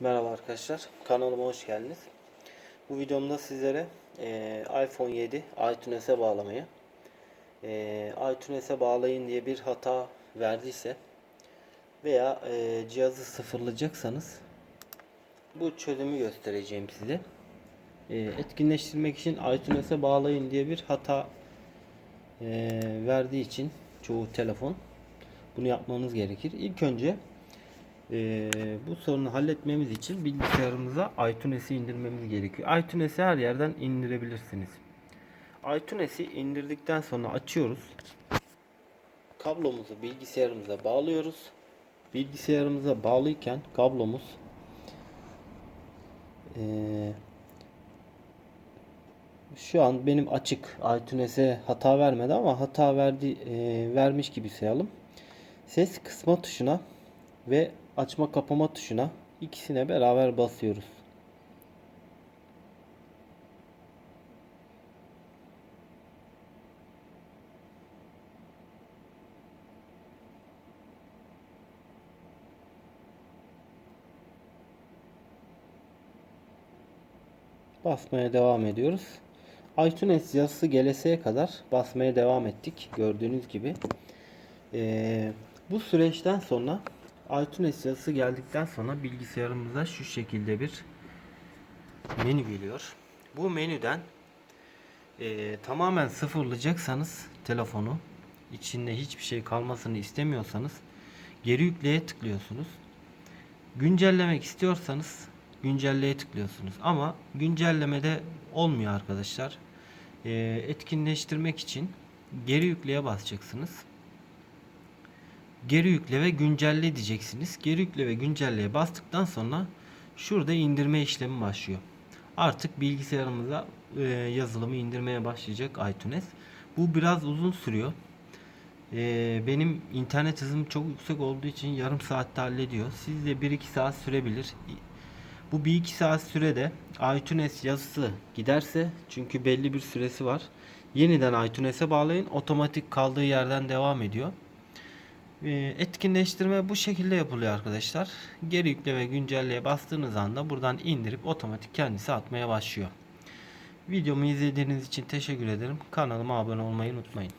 Merhaba arkadaşlar, kanalıma hoş geldiniz. Bu videomda sizlere e, iPhone 7 iTunes'e bağlamayı, e, iTunes'e bağlayın diye bir hata verdiyse veya e, cihazı sıfırlayacaksanız bu çözümü göstereceğim size. E, etkinleştirmek için iTunes'e bağlayın diye bir hata e, verdiği için çoğu telefon bunu yapmanız gerekir. İlk önce ee, bu sorunu halletmemiz için bilgisayarımıza iTunes'i indirmemiz gerekiyor. iTunes'i her yerden indirebilirsiniz. iTunes'i indirdikten sonra açıyoruz. Kablomuzu bilgisayarımıza bağlıyoruz. Bilgisayarımıza bağlıyken kablomuz ee, şu an benim açık iTunes'e hata vermedi ama hata verdi ee, vermiş gibi sayalım. Ses kısma tuşuna ve açma kapama tuşuna ikisine beraber basıyoruz. Basmaya devam ediyoruz. iTunes yazısı geleseye kadar basmaya devam ettik. Gördüğünüz gibi. Ee, bu süreçten sonra iTunes yazısı geldikten sonra bilgisayarımıza şu şekilde bir menü geliyor. Bu menüden e, tamamen sıfırlayacaksanız telefonu içinde hiçbir şey kalmasını istemiyorsanız geri yükleye tıklıyorsunuz. Güncellemek istiyorsanız güncelleye tıklıyorsunuz. Ama güncellemede olmuyor arkadaşlar. E, etkinleştirmek için geri yükleye basacaksınız geri yükle ve güncelle diyeceksiniz. Geri yükle ve güncelleye bastıktan sonra şurada indirme işlemi başlıyor. Artık bilgisayarımıza e, yazılımı indirmeye başlayacak iTunes. Bu biraz uzun sürüyor. E, benim internet hızım çok yüksek olduğu için yarım saatte hallediyor. Sizde 1-2 saat sürebilir. Bu 1-2 saat sürede iTunes yazısı giderse çünkü belli bir süresi var. Yeniden iTunes'e bağlayın. Otomatik kaldığı yerden devam ediyor. Ee, etkinleştirme bu şekilde yapılıyor arkadaşlar. Geri yükle ve güncelleye bastığınız anda buradan indirip otomatik kendisi atmaya başlıyor. Videomu izlediğiniz için teşekkür ederim. Kanalıma abone olmayı unutmayın.